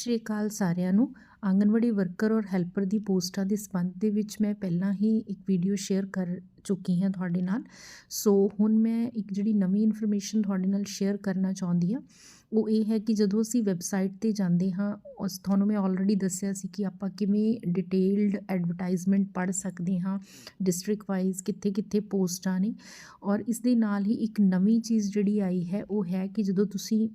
ਸ਼੍ਰੀ ਅਕਾਲ ਸਾਰਿਆਂ ਨੂੰ। ਆਂਗਨਵਾੜੀ ਵਰਕਰ ਔਰ ਹੈਲਪਰ ਦੀ ਪੋਸਟਾਂ ਦੇ ਸੰਬੰਧ ਦੇ ਵਿੱਚ ਮੈਂ ਪਹਿਲਾਂ ਹੀ ਇੱਕ ਵੀਡੀਓ ਸ਼ੇਅਰ ਕਰ ਚੁੱਕੀ ਹਾਂ ਤੁਹਾਡੇ ਨਾਲ। ਸੋ ਹੁਣ ਮੈਂ ਇੱਕ ਜਿਹੜੀ ਨਵੀਂ ਇਨਫੋਰਮੇਸ਼ਨ ਤੁਹਾਡੇ ਨਾਲ ਸ਼ੇਅਰ ਕਰਨਾ ਚਾਹੁੰਦੀ ਹਾਂ, ਉਹ ਇਹ ਹੈ ਕਿ ਜਦੋਂ ਅਸੀਂ ਵੈਬਸਾਈਟ ਤੇ ਜਾਂਦੇ ਹਾਂ, ਉਸ ਤੁਹਾਨੂੰ ਮੈਂ ਆਲਰੇਡੀ ਦੱਸਿਆ ਸੀ ਕਿ ਆਪਾਂ ਕਿਵੇਂ ਡਿਟੇਲਡ ਐਡਵਰਟਾਈਜ਼ਮੈਂਟ ਪੜ੍ਹ ਸਕਦੇ ਹਾਂ ਡਿਸਟ੍ਰਿਕਟ ਵਾਈਜ਼ ਕਿੱਥੇ ਕਿੱਥੇ ਪੋਸਟਾਂ ਨੇ। ਔਰ ਇਸ ਦੇ ਨਾਲ ਹੀ ਇੱਕ ਨਵੀਂ ਚੀਜ਼ ਜਿਹੜੀ ਆਈ ਹੈ, ਉਹ ਹੈ ਕਿ ਜਦੋਂ ਤੁਸੀਂ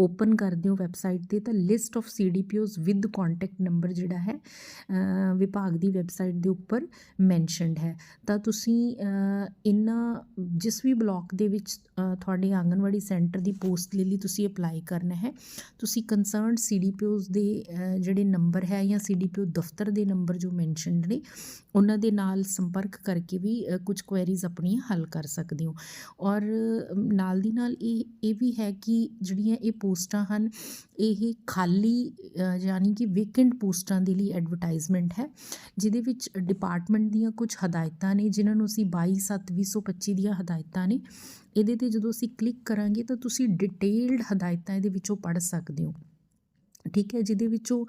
ਓਪਨ ਕਰਦੇ ਹੋ ਵੈਬਸਾਈਟ ਤੇ ਤਾਂ list of CDPOs with contact number ਜਿਹੜਾ ਹੈ ਵਿਭਾਗ ਦੀ ਵੈਬਸਾਈਟ ਦੇ ਉੱਪਰ ਮੈਂਸ਼ਨਡ ਹੈ। ਤਾਂ ਤੁਸੀਂ ਅ, ਇਹਨਾਂ ਜਿਸ ਵੀ ਬਲਾਕ ਦੇ ਵਿੱਚ ਤੁਹਾਡੇ ਆਂਗਨਵਾੜੀ ਸੈਂਟਰ ਦੀ ਪੋਸਟ ਲਈ ਲਈ ਤੁਸੀਂ ਅਪਲਾਈ ਕਰਨਾ ਹੈ ਤੁਸੀਂ ਕੰਸਰਨਡ ਸੀਡੀਪੀਓਜ਼ ਦੇ ਜਿਹੜੇ ਨੰਬਰ ਹੈ ਜਾਂ ਸੀਡੀਪੀਓ ਦਫ਼ਤਰ ਦੇ ਨੰਬਰ ਜੋ ਮੈਂਸ਼ਨਡ ਨੇ ਉਹਨਾਂ ਦੇ ਨਾਲ ਸੰਪਰਕ ਕਰਕੇ ਵੀ ਅ, ਕੁਝ ਕੁਐਰੀਜ਼ ਆਪਣੀਆਂ ਹੱਲ ਕਰ ਸਕਦੇ ਹੋ। ਔਰ ਨਾਲ ਦੀ ਨਾਲ ਇਹ ਇਹ ਵੀ ਹੈ ਕਿ ਜਿਹੜੀਆਂ ਇਹ ਪੋਸਟਾਂ ਹਨ, ਇਹ ਖਾਲੀ ਯਾਨੀ ਕਿ ਵੇਕੈਂਟ ਪੋਸਟਾਂ ਦੇ ਲਈ ਐਡਵਰਟਾਈਜ਼ਮੈਂਟ ਹੈ, ਜਿਹਦੇ ਵਿੱਚ ਡਿਪਾਰਟਮੈਂਟ ਦੀਆਂ ਕੁਝ ਹਦਾਇਤਾਂ ਨੇ, ਜਿਨ੍ਹਾਂ ਨੂੰ ਅਸੀਂ 22 7 2025 ਦੀਆਂ ਹਦਾਇਤਾਂ ਨੇ, ਇਹਦੇ ਤੇ ਜਦੋਂ ਅਸੀਂ ਕਲਿੱਕ ਕਰਾਂਗੇ ਤਾਂ ਤੁਸੀਂ ਡਿਟੇਲਡ ਹਦਾਇਤਾਂ ਇਹਦੇ ਵਿੱਚੋਂ ਪੜ੍ਹ ਸਕਦੇ ਹੋ। ਠੀਕ ਹੈ, ਜਿਹਦੇ ਵਿੱਚੋਂ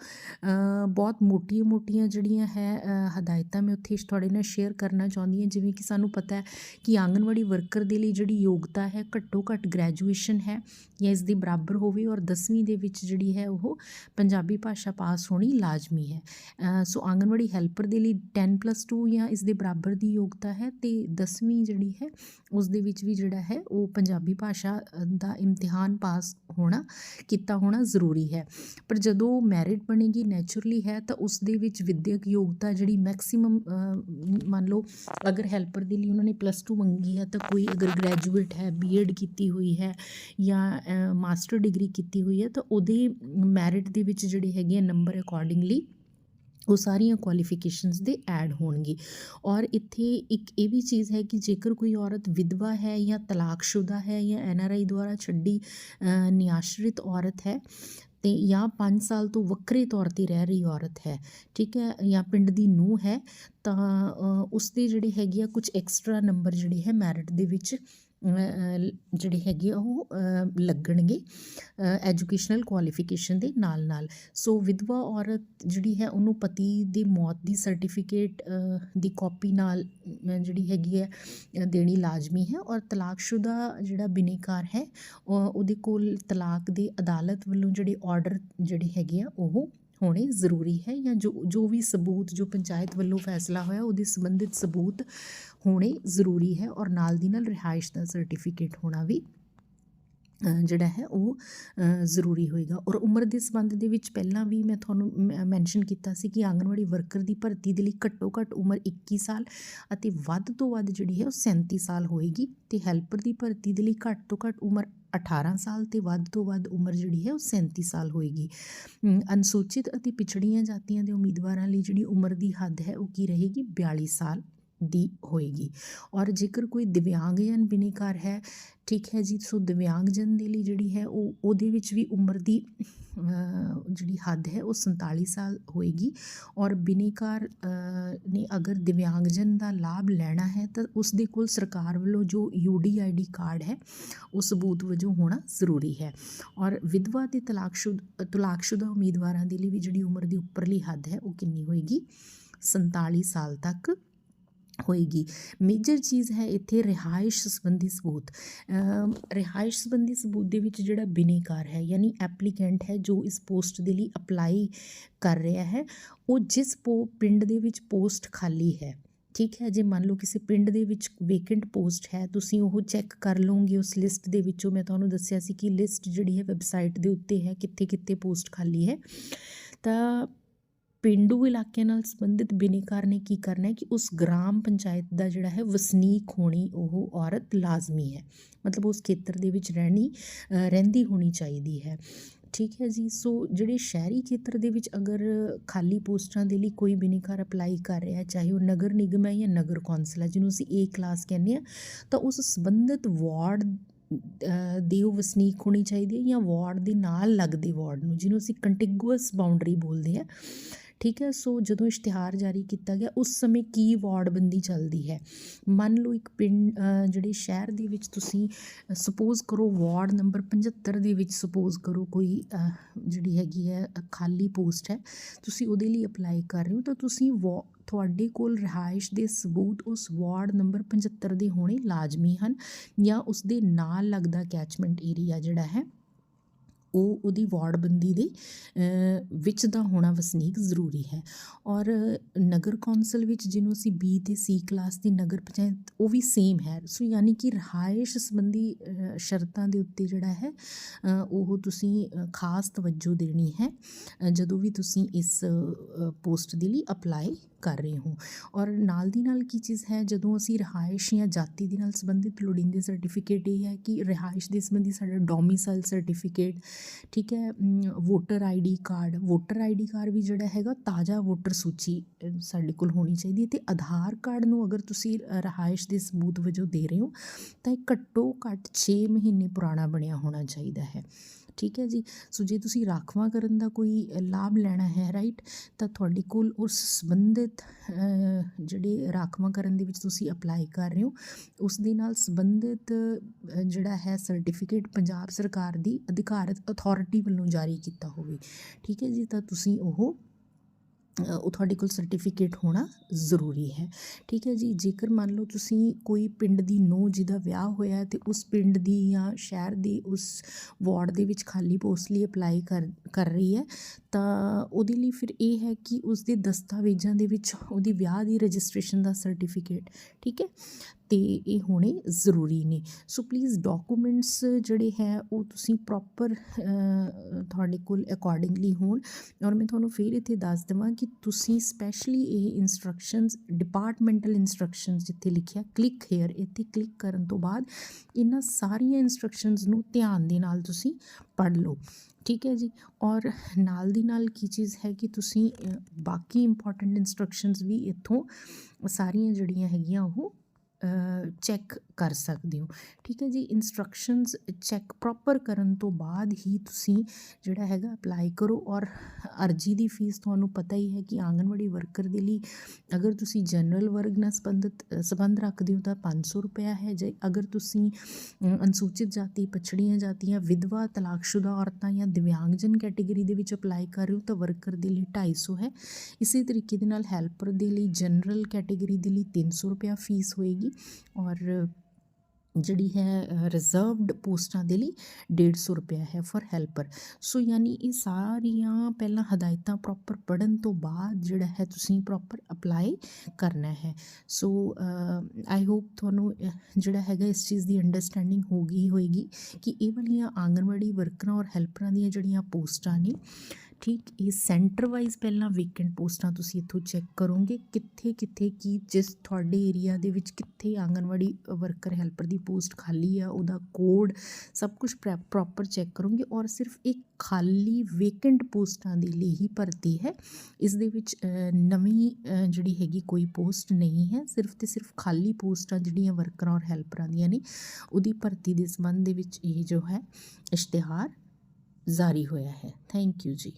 ਬਹੁਤ ਮੋਟੀਆਂ-ਮੋਟੀਆਂ ਜਿਹੜੀਆਂ ਹੈ ਹਦਾਇਤਾਂ ਮੈਂ ਉੱਥੇ ਤੁਹਾਡੇ ਨਾਲ ਸ਼ੇਅਰ ਕਰਨਾ ਚਾਹੁੰਦੀ ਹਾਂ। ਜਿਵੇਂ ਕਿ ਸਾਨੂੰ ਪਤਾ ਹੈ ਕਿ ਆਂਗਨਵਾੜੀ ਵਰਕਰ ਦੇ ਲਈ ਜਿਹੜੀ ਯੋਗਤਾ ਹੈ ਘੱਟੋ ਘੱਟ ਗ੍ਰੈਜੂਏਸ਼ਨ ਹੈ ਜਾਂ ਇਸ ਦੇ ਬਰਾਬਰ ਹੋਵੇ ਔਰ 10ਵੀਂ ਦੇ ਵਿੱਚ ਜਿਹੜੀ ਹੈ ਉਹ ਪੰਜਾਬੀ ਭਾਸ਼ਾ ਪਾਸ ਹੋਣੀ ਲਾਜ਼ਮੀ ਹੈ। ਸੋ ਆਂਗਨਵਾੜੀ ਹੈਲਪਰ ਦੇ ਲਈ 10+2 ਜਾਂ ਇਸ ਦੇ ਬਰਾਬਰ ਦੀ ਯੋਗਤਾ ਹੈ ਤੇ 10ਵੀਂ ਜਿਹੜੀ ਹੈ, ਉਸ ਦੇ ਵਿੱਚ ਵੀ ਜਿਹੜਾ ਹੈ ਉਹ ਪੰਜਾਬੀ ਭਾਸ਼ਾ ਦਾ ਇਮਤਿਹਾਨ ਪਾਸ ਹੋਣਾ, ਕੀਤਾ ਹੋਣਾ ਜ਼ਰੂਰੀ ਹੈ। ਪਰ ਜਦੋਂ ਮੈਰਿਟ ਬਣੇਗੀ ਨੈਚੁਰਲੀ ਹੈ, ਤਾਂ ਉਸ ਦੇ ਵਿੱਚ ਵਿਦਿਅਕ ਯੋਗਤਾ ਜਿਹੜੀ ਮੈਕਸਿਮਮ ਮੰਨ ਲਓ ਅਗਰ ਹੈਲਪਰ ਦੇ ਲਈ ਉਹਨਾਂ ਨੇ ਪਲੱਸ 2 ਮੰਗੀ ਹੈ, ਤਾਂ ਕੋਈ ਅਗਰ ਗ੍ਰੈਜੂਏਟ ਹੈ, ਬੀਐਡ ਕੀਤੀ ਹੋਈ ਹੈ ਜਾਂ ਮਾਸਟਰ ਡਿਗਰੀ ਕੀਤੀ ਹੋਈ ਹੈ, ਤਾਂ ਉਹਦੇ ਮੈਰਿਟ ਦੇ ਵਿੱਚ ਜਿਹੜੇ ਹੈਗੇ ਆ ਨੰਬਰ ਅਕੋਰਡਿੰਗਲੀ ਉਹ ਸਾਰੀਆਂ ਕੁਆਲੀਫਿਕੇਸ਼ਨਸ ਦੇ ਐਡ ਹੋਣਗੇ। ਔਰ ਇੱਥੇ ਇੱਕ ਇਹ ਵੀ ਚੀਜ਼ ਹੈ ਕਿ ਜੇਕਰ ਕੋਈ ਔਰਤ ਵਿਧਵਾ ਹੈ ਜਾਂ ਤਲਾਕਸ਼ੁਦਾ ਹੈ ਜਾਂ ਐਨਆਰਆਈ ਦੁਆਰਾ ਛੱਡੀ ਨਿਆਸ਼ਰਿਤ ਔਰਤ ਹੈ ਤੇ ਜਾਂ 5 ਸਾਲ ਤੋਂ ਵੱਖਰੇ ਤੌਰ ਤੇ ਰਹਿ ਰਹੀ ਔਰਤ ਹੈ ਠੀਕ ਹੈ ਜਾਂ ਪਿੰਡ ਦੀ ਨੂੰਹ ਹੈ ਤਾਂ ਅ, ਉਸ ਦੇ ਜਿਹੜੇ ਹੈਗੇ ਆ ਕੁਝ ਐਕਸਟਰਾ ਨੰਬਰ ਜਿਹੜੇ ਹੈ ਮੈਰਿਟ ਦੇ ਵਿੱਚ ਜਿਹੜੇ ਹੈਗੇ ਆ ਉਹ ਲੱਗਣਗੇ ਐਜੂਕੇਸ਼ਨਲ ਕੁਆਲੀਫਿਕੇਸ਼ਨ ਦੇ ਨਾਲ ਨਾਲ ਸੋ ਵਿਧਵਾ ਔਰਤ ਜਿਹੜੀ ਹੈ, ਉਹਨੂੰ ਪਤੀ ਦੀ ਮੌਤ ਦੀ ਸਰਟੀਫਿਕੇਟ ਦੀ ਕਾਪੀ ਨਾਲ ਜਿਹੜੀ ਹੈਗੀ ਹੈ ਦੇਣੀ ਲਾਜ਼ਮੀ ਹੈ ਔਰ ਤਲਾਕਸ਼ੁਦਾ ਜਿਹੜਾ ਬਿਨੇਕਾਰ ਹੈ ਉਹਦੇ ਕੋਲ ਤਲਾਕ ਦੇ ਅਦਾਲਤ ਵੱਲੋਂ ਜਿਹੜੇ ਆਰਡਰ ਜਿਹੜੇ ਹੈਗੇ ਆ, ਉਹ ਹੋਣੇ ਜ਼ਰੂਰੀ ਹੈ ਜਾਂ ਜੋ ਜੋ ਵੀ ਸਬੂਤ, ਜੋ ਪੰਚਾਇਤ ਵੱਲੋਂ ਫੈਸਲਾ ਹੋਇਆ ਉਹਦੇ ਸੰਬੰਧਿਤ ਸਬੂਤ ਹੋਣੇ ਜ਼ਰੂਰੀ ਹੈ ਔਰ ਨਾਲ ਦੀ ਨਾਲ ਰਿਹਾਇਸ਼ ਦਾ ਸਰਟੀਫਿਕੇਟ ਹੋਣਾ ਵੀ ਜਿਹੜਾ ਹੈ ਉਹ ਜ਼ਰੂਰੀ ਹੋਏਗਾ। ਔਰ ਉਮਰ ਦੇ ਸੰਬੰਧ ਦੇ ਵਿੱਚ ਪਹਿਲਾਂ ਵੀ ਮੈਂ ਤੁਹਾਨੂੰ ਮੈਂਸ਼ਨ ਕੀਤਾ ਸੀ ਕਿ ਆਂਗਨਵਾੜੀ ਵਰਕਰ ਦੀ ਭਰਤੀ ਦੇ ਲਈ ਘੱਟੋ ਘੱਟ ਉਮਰ 21 ਸਾਲ ਅਤੇ ਵੱਧ ਤੋਂ ਵੱਧ ਜਿਹੜੀ ਹੈ ਉਹ 37 ਸਾਲ ਹੋਏਗੀ ਤੇ ਹੈਲਪਰ ਦੀ ਭਰਤੀ ਦੇ ਲਈ ਘੱਟ ਤੋਂ ਘੱਟ ਉਮਰ 18 ਸਾਲ ਤੇ ਵੱਧ ਤੋਂ ਵੱਧ ਉਮਰ ਜਿਹੜੀ ਹੈ ਉਹ 37 ਸਾਲ ਹੋਏਗੀ। ਅਨੁਸੂਚਿਤ ਅਤੇ ਪਿਛੜੀਆਂ ਜਾਤੀਆਂ ਦੇ ਉਮੀਦਵਾਰਾਂ ਲਈ ਜਿਹੜੀ ਉਮਰ ਦੀ ਹੱਦ ਹੈ ਉਹ ਕੀ ਰਹੇਗੀ? 42 ਸਾਲ। ਦੀ ਹੋਏਗੀ। ਔਰ ਜੇਕਰ ਕੋਈ ਦਿਵਿਆਂਗਜਨ ਬਿਨੇਕਾਰ ਹੈ, ਠੀਕ ਹੈ ਜੀ, ਸੋ ਦਿਵਿਆਂਗਜਨ ਦੇ ਲਈ ਜਿਹੜੀ ਹੈ ਉਹ, ਉਹਦੇ ਵਿੱਚ ਵੀ ਉਮਰ ਦੀ ਜਿਹੜੀ ਹੱਦ ਹੈ ਉਹ 47 ਸਾਲ ਹੋਏਗੀ। ਔਰ ਬਿਨੇਕਾਰ ਨੇ ਅਗਰ ਦਿਵਿਆਂਗਜਨ ਦਾ ਲਾਭ ਲੈਣਾ ਹੈ ਤਾਂ ਉਸ ਦੇ ਕੋਲ ਸਰਕਾਰ ਵੱਲੋਂ ਜੋ ਯੂਡੀਆਈਡੀ ਕਾਰਡ ਹੈ, ਉਹ ਸਬੂਤ ਵਜੋਂ ਹੋਣਾ ਜ਼ਰੂਰੀ ਹੈ। ਔਰ ਵਿਧਵਾ ਤੇ ਤਲਾਕਸ਼ੁਦਾ ਤਲਾਕਸ਼ੁਦਾ ਉਮੀਦਵਾਰਾਂ ਦੇ ਲਈ ਵੀ ਜਿਹੜੀ ਉਮਰ ਦੀ ਉੱਪਰਲੀ ਹੱਦ ਹੈ ਉਹ ਕਿੰਨੀ ਹੋਏਗੀ? 47 ਸਾਲ ਤੱਕ। ਹੋਏਗੀ। ਮੇਜਰ ਚੀਜ਼ ਹੈ ਇੱਥੇ ਰਿਹਾਇਸ਼ ਸੰਬੰਧੀ ਸਬੂਤ। ਰਿਹਾਇਸ਼ ਸੰਬੰਧੀ ਸਬੂਤ ਦੇ ਵਿੱਚ ਜਿਹੜਾ ਬਿਨੇਕਾਰ ਹੈ, ਯਾਨੀ ਐਪਲੀਕੈਂਟ ਹੈ ਜੋ ਇਸ ਪੋਸਟ ਦੇ ਲਈ ਅਪਲਾਈ ਕਰ ਰਿਹਾ ਹੈ, ਉਹ ਜਿਸ ਪੋ ਪਿੰਡ ਦੇ ਵਿੱਚ ਪੋਸਟ ਖਾਲੀ ਹੈ। ਠੀਕ ਹੈ, ਜੇ ਮੰਨ ਲਓ ਕਿਸੇ ਪਿੰਡ ਦੇ ਵਿੱਚ ਵੇਕੈਂਟ ਪੋਸਟ ਹੈ, ਤੁਸੀਂ ਉਹ ਚੈੱਕ ਕਰ ਲਓਗੇ ਉਸ ਲਿਸਟ ਦੇ ਵਿੱਚੋਂ। ਮੈਂ ਤੁਹਾਨੂੰ ਦੱਸਿਆ ਸੀ ਕਿ ਲਿਸਟ ਜਿਹੜੀ ਹੈ ਵੈਬਸਾਈਟ ਦੇ ਉੱਤੇ ਹੈ ਕਿੱਥੇ ਕਿੱਥੇ ਪੋਸਟ ਖਾਲੀ ਹੈ। ਤਾਂ ਪੇਂਡੂ ਇਲਾਕਿਆਂ ਨਾਲ ਸੰਬੰਧਿਤ ਬਿਨੇਕਾਰ ਨੇ ਕੀ ਕਰਨਾ ਹੈ ਕਿ ਉਸ ਗ੍ਰਾਮ ਪੰਚਾਇਤ ਦਾ ਜਿਹੜਾ ਹੈ ਵਸਨੀਕ ਹੋਣੀ ਉਹ ਔਰਤ ਲਾਜ਼ਮੀ ਹੈ। ਮਤਲਬ ਉਸ ਖੇਤਰ ਦੇ ਵਿੱਚ ਰਹਿਣੀ ਰਹਿੰਦੀ ਹੋਣੀ ਚਾਹੀਦੀ ਹੈ। ਠੀਕ ਹੈ ਜੀ ਸੋ ਜਿਹੜੇ ਸ਼ਹਿਰੀ ਖੇਤਰ ਦੇ ਵਿੱਚ ਅਗਰ ਖਾਲੀ ਪੋਸਟਾਂ ਦੇ ਲਈ ਕੋਈ ਬਿਨੇਕਾਰ ਅਪਲਾਈ ਕਰ ਰਿਹਾ ਚਾਹੇ ਉਹ ਨਗਰ ਨਿਗਮ ਹੈ ਜਾਂ ਨਗਰ ਕੌਂਸਲ ਹੈ ਜਿਹਨੂੰ ਅਸੀਂ ਏ ਕਲਾਸ ਕਹਿੰਦੇ ਆ ਤਾਂ ਉਸ ਸੰਬੰਧਿਤ ਵਾਰਡ ਅ, ਦੀ ਉਹ ਵਸਨੀਕ ਹੋਣੀ ਚਾਹੀਦੀ ਹੈ ਜਾਂ ਵਾਰਡ ਦੇ ਨਾਲ ਲੱਗਦੇ ਵਾਰਡ ਨੂੰ ਜਿਹਨੂੰ ਅਸੀਂ ਕੰਟੀਗੂਅਸ ਬਾਉਂਡਰੀ ਬੋਲਦੇ ਆ ਠੀਕ ਹੈ? ਸੋ ਜਦੋਂ ਇਸ਼ਤਿਹਾਰ ਜਾਰੀ ਕੀਤਾ ਗਿਆ, ਉਸ ਸਮੇਂ ਕੀ ਵਾਰਡਬੰਦੀ ਚੱਲਦੀ ਹੈ? ਮੰਨ ਲਓ ਇੱਕ ਪਿੰਡ ਜਿਹੜੇ ਸ਼ਹਿਰ ਦੇ ਵਿੱਚ ਤੁਸੀਂ ਸਪੋਜ਼ ਕਰੋ ਵਾਰਡ ਨੰਬਰ 75 ਦੇ ਵਿੱਚ ਸਪੋਜ਼ ਕਰੋ ਕੋਈ ਜਿਹੜੀ ਹੈਗੀ ਹੈ ਖਾਲੀ ਪੋਸਟ ਹੈ, ਤੁਸੀਂ ਉਹਦੇ ਲਈ ਅਪਲਾਈ ਕਰ ਰਹੇ ਹੋ, ਤਾਂ ਤੁਸੀਂ ਵਾ, ਤੁਹਾਡੇ ਕੋਲ ਰਿਹਾਇਸ਼ ਦੇ ਸਬੂਤ ਉਸ ਵਾਰਡ ਨੰਬਰ 75 ਦੇ ਹੋਣੇ ਲਾਜ਼ਮੀ ਹਨ ਜਾਂ ਉਸ ਦੇ ਨਾਲ ਲੱਗਦਾ ਕੈਚਮੈਂਟ ਏਰੀਆ ਜਿਹੜਾ ਹੈ? ਉਹ ਉਹਦੀ ਵਾਰਡਬੰਦੀ ਦੇ ਵਿੱਚ ਦਾ ਹੋਣਾ ਵਸਨੀਕ ਜ਼ਰੂਰੀ ਹੈ। ਔਰ ਨਗਰ ਕੌਂਸਲ ਵਿੱਚ ਜਿਹਨੂੰ ਅਸੀਂ ਬੀ ਤੇ ਸੀ ਕਲਾਸ ਦੀ ਨਗਰ ਪੰਚਾਇਤ, ਉਹ ਵੀ ਸੇਮ ਹੈ। ਸੋ ਯਾਨੀ ਕਿ ਰਿਹਾਇਸ਼ ਸੰਬੰਧੀ ਸ਼ਰਤਾਂ ਦੇ ਉੱਤੇ ਜਿਹੜਾ ਹੈ ਉਹ ਤੁਸੀਂ ਖਾਸ ਤਵੱਜੋ ਦੇਣੀ ਹੈ ਜਦੋਂ ਵੀ ਤੁਸੀਂ ਇਸ ਪੋਸਟ ਦੇ ਲਈ ਅਪਲਾਈ ਕਰ ਰਹੇ ਹੋ। ਔਰ ਨਾਲ ਦੀ ਨਾਲ ਕੀ ਚੀਜ਼ ਹੈ, ਜਦੋਂ ਅਸੀਂ ਰਿਹਾਇਸ਼ ਜਾਂ ਜਾਤੀ ਦੇ ਨਾਲ ਸੰਬੰਧਿਤ ਲੋੜੀਂਦੇ ਸਰਟੀਫਿਕੇਟ ਇਹ ਹੈ ਕਿ ਰਿਹਾਇਸ਼ ਦੇ ਸੰਬੰਧੀ ਸਾਡਾ ਡੋਮਿਸਾਈਲ ਸਰਟੀਫਿਕੇਟ ਠੀਕ ਹੈ voter ID card voter ID card ਵੀ ਜਿਹੜਾ ਹੈਗਾ ਤਾਜ਼ਾ ਵੋਟਰ ਸੂਚੀ ਸਾਡੇ ਕੋਲ ਹੋਣੀ ਚਾਹੀਦੀ ਹੈ ਤੇ ਆਧਾਰ ਕਾਰਡ ਨੂੰ ਅਗਰ ਤੁਸੀਂ ਅ, ਰਿਹਾਇਸ਼ ਦੇ ਸਬੂਤ ਵਜੋਂ ਦੇ ਰਹੇ ਹੋ ਤਾਂ ਇਹ ਘੱਟੋ ਘੱਟ 6 ਮਹੀਨੇ ਪੁਰਾਣਾ ਬਣਿਆ ਹੋਣਾ ਚਾਹੀਦਾ ਹੈ। ਠੀਕ ਹੈ ਜੀ? ਸੋ ਜੇ ਤੁਸੀਂ ਰਾਖਵਾਂ ਕਰਨ ਦਾ ਕੋਈ ਲਾਭ ਲੈਣਾ ਹੈ ਰਾਈਟ ਤਾਂ ਤੁਹਾਡੇ ਕੋਲ ਉਸ ਸੰਬੰਧਿਤ ਜਿਹੜੇ ਰਾਖਵਾਂ ਕਰਨ ਦੇ ਵਿੱਚ ਤੁਸੀਂ ਅਪਲਾਈ ਕਰ ਰਹੇ ਹੋ, ਉਸ ਦੇ ਨਾਲ ਸੰਬੰਧਿਤ ਜਿਹੜਾ ਹੈ ਸਰਟੀਫਿਕੇਟ ਪੰਜਾਬ ਸਰਕਾਰ ਦੀ ਅਧਿਕਾਰਤ ਅਥਾਰਟੀ ਵੱਲੋਂ ਜਾਰੀ ਕੀਤਾ ਹੋਵੇ। ਠੀਕ ਹੈ ਜੀ? ਤਾਂ ਤੁਸੀਂ ਉਹ ਉਹ ਤੁਹਾਡੇ ਕੋਲ ਸਰਟੀਫਿਕੇਟ ਹੋਣਾ ਜ਼ਰੂਰੀ ਹੈ। ਠੀਕ ਹੈ ਜੀ? ਜੇਕਰ ਮੰਨ ਲਓ ਤੁਸੀਂ ਕੋਈ ਪਿੰਡ ਦੀ ਨੋ ਜਿਹਦਾ ਵਿਆਹ ਹੋਇਆ ਹੈ ਤੇ ਉਸ ਪਿੰਡ ਦੀ ਜਾਂ ਸ਼ਹਿਰ ਦੀ ਉਸ ਵਾਰਡ ਦੇ ਵਿੱਚ ਖਾਲੀ ਪੋਸਟ ਲਈ ਅਪਲਾਈ ਕਰ ਕਰ ਰਹੀ ਹੈ, ਤਾਂ ਉਹਦੇ ਲਈ ਫਿਰ ਇਹ ਹੈ ਕਿ ਉਸ ਦੇ ਦਸਤਾਵੇਜ਼ਾਂ ਦੇ ਵਿੱਚ ਉਹਦੀ ਵਿਆਹ ਦੀ ਰਜਿਸਟ੍ਰੇਸ਼ਨ ਦਾ ਸਰਟੀਫਿਕੇਟ ਠੀਕ ਹੈ? ਤੇ ਇਹ ਹੋਣੇ ਜ਼ਰੂਰੀ ਨੇ। ਸੋ ਪਲੀਜ਼ ਡਾਕੂਮੈਂਟਸ ਜਿਹੜੇ ਹੈ, ਉਹ ਤੁਸੀਂ ਪ੍ਰੋਪਰ ਤੁਹਾਡੇ ਕੋਲ ਅਕੋਰਡਿੰਗਲੀ ਹੋਣ। ਔਰ ਮੈਂ ਤੁਹਾਨੂੰ ਫਿਰ ਇੱਥੇ ਦੱਸ ਦੇਵਾਂ ਕਿ ਤੁਸੀਂ ਸਪੈਸ਼ਲੀ ਇਹ ਇਨਸਟਰਕਸ਼ਨਸ ਡਿਪਾਰਟਮੈਂਟਲ ਇਨਸਟਰਕਸ਼ਨਸ ਜਿੱਥੇ ਲਿਖਿਆ ਕਲਿੱਕ ਹੇਅਰ ਇੱਥੇ ਕਲਿੱਕ ਕਰਨ ਤੋਂ ਬਾਅਦ ਇਹਨਾਂ ਸਾਰੀਆਂ ਇਨਸਟਰਕਸ਼ਨਸ ਨੂੰ ਧਿਆਨ ਦੇ ਨਾਲ ਤੁਸੀਂ ਪੜ੍ਹ ਲਓ। ਠੀਕ ਹੈ ਜੀ? ਔਰ ਨਾਲ ਦੀ ਨਾਲ ਕੀ ਚੀਜ਼ ਹੈ ਕਿ ਤੁਸੀਂ ਬਾਕੀ ਇੰਪੋਰਟੈਂਟ ਇਨਸਟਰਕਸ਼ਨਸ ਵੀ ਇੱਥੋਂ ਸਾਰੀਆਂ ਜਿਹੜੀਆਂ ਹੈਗੀਆਂ ਉਹ ਚੈੱਕ ਕਰ ਸਕਦੇ ਹੋ। ਠੀਕ ਹੈ ਜੀ ਇਨਸਟਰਕਸ਼ਨਸ ਚੈੱਕ ਪ੍ਰੋਪਰ ਕਰਨ ਤੋਂ ਬਾਅਦ ਹੀ ਤੁਸੀਂ ਜਿਹੜਾ ਹੈਗਾ ਅਪਲਾਈ ਕਰੋ ਔਰ ਅਰਜੀ ਦੀ ਫੀਸ ਤੁਹਾਨੂੰ ਪਤਾ ਹੀ ਹੈ ਕਿ ਆਂਗਨਵਾੜੀ ਵਰਕਰ ਦੇ ਲਈ ਅਗਰ ਤੁਸੀਂ ਜਨਰਲ ਵਰਗ ਨਾਲ ਸੰਬੰਧਿਤ ਸੰਬੰਧ ਰੱਖਦੇ ਹੋ ਤਾਂ 500 ਰੁਪਇਆ ਹੈ ਜੇ ਅਗਰ ਤੁਸੀਂ ਅਨੁਸੂਚਿਤ ਜਾਤੀ, ਪਛੜੀਆਂ ਜਾਤੀਆਂ, ਵਿਧਵਾ, ਤਲਾਕਸ਼ੁਦਾ ਔਰਤਾਂ ਜਾਂ ਦਿਵਿਆਂਗਜਨ ਕੈਟਾਗਰੀ ਦੇ ਵਿੱਚ ਅਪਲਾਈ ਕਰ ਰਹੇ ਹੋ ਤਾਂ ਵਰਕਰ ਦੇ ਲਈ 250 ਹੈ। ਇਸੇ ਤਰੀਕੇ ਦੇ ਨਾਲ ਹੈਲਪਰ ਦੇ ਲਈ ਜਨਰਲ ਕੈਟਾਗਰੀ ਦੇ ਲਈ 300 ਰੁਪਇਆ ਫੀਸ ਹੋਏਗੀ। ਔਰ ਜਿਹੜੀ ਹੈ ਰਿਜ਼ਰਵਡ ਪੋਸਟਾਂ ਦੇ ਲਈ 150 ਰੁਪਇਆ ਹੈ ਫॉर ਹੈਲਪਰ ਸੋ ਯਾਨੀ ਇਹ ਸਾਰੀਆਂ ਪਹਿਲਾਂ ਹਦਾਇਤਾਂ ਪ੍ਰੋਪਰ ਪੜਨ ਤੋਂ ਬਾਅਦ ਜਿਹੜਾ ਹੈ ਤੁਸੀਂ ਪ੍ਰੋਪਰ ਅਪਲਾਈ ਕਰਨਾ ਹੈ। ਸੋ ਆਈ ਹੋਪ ਤੁਹਾਨੂੰ ਜਿਹੜਾ ਹੈਗਾ ਇਸ ਚੀਜ਼ ਦੀ ਅੰਡਰਸਟੈਂਡਿੰਗ ਹੋ ਗਈ ਹੋਏਗੀ ਕਿ ਇਹ ਵਾਲੀਆਂ ਆਂਗਨਵਾੜੀ ਵਰਕਰਾਂ ਔਰ ਹੈਲਪਰਾਂ ਦੀਆਂ ਜਿਹੜੀਆਂ ਪੋਸਟਾਂ ਨੇ ਠੀਕ, ਇਹ ਸੈਂਟਰ ਵਾਈਜ਼ ਪਹਿਲਾਂ ਵੀਕਐਂਡ ਪੋਸਟਾਂ ਤੁਸੀਂ ਇੱਥੋਂ ਚੈੱਕ ਕਰੋਗੇ, ਕਿੱਥੇ ਕਿੱਥੇ, ਕੀ, ਜਿਸ ਤੁਹਾਡੇ ਏਰੀਆ ਦੇ ਵਿੱਚ ਕਿੱਥੇ ਆਂਗਨਵਾੜੀ ਵਰਕਰ ਹੈਲਪਰ ਦੀ ਪੋਸਟ ਖਾਲੀ ਆ, ਉਹਦਾ ਕੋਡ ਸਭ ਕੁਝ ਪ੍ਰੋਪਰ ਚੈੱਕ ਕਰੋਗੇ ਔਰ ਸਿਰਫ ਇੱਕ ਖਾਲੀ ਵੇਕੈਂਟ ਪੋਸਟਾਂ ਦੇ ਲਈ ਹੀ ਭਰਤੀ ਹੈ। ਇਸ ਦੇ ਵਿੱਚ ਨਵੀਂ ਜਿਹੜੀ ਹੈਗੀ ਕੋਈ ਪੋਸਟ ਨਹੀਂ ਹੈ, ਸਿਰਫ ਤੇ ਸਿਰਫ ਖਾਲੀ ਪੋਸਟਾਂ ਜਿਹੜੀਆਂ ਵਰਕਰਾਂ ਔਰ ਹੈਲਪਰਾਂ ਦੀਆਂ ਨੇ, ਉਹਦੀ ਭਰਤੀ ਦੇ ਸੰਬੰਧ ਦੇ ਵਿੱਚ ਇਹ ਜੋ ਹੈ ਇਸ਼ਤਿਹਾਰ ਜਾਰੀ ਹੋਇਆ ਹੈ। ਥੈਂਕ ਯੂ ਜੀ।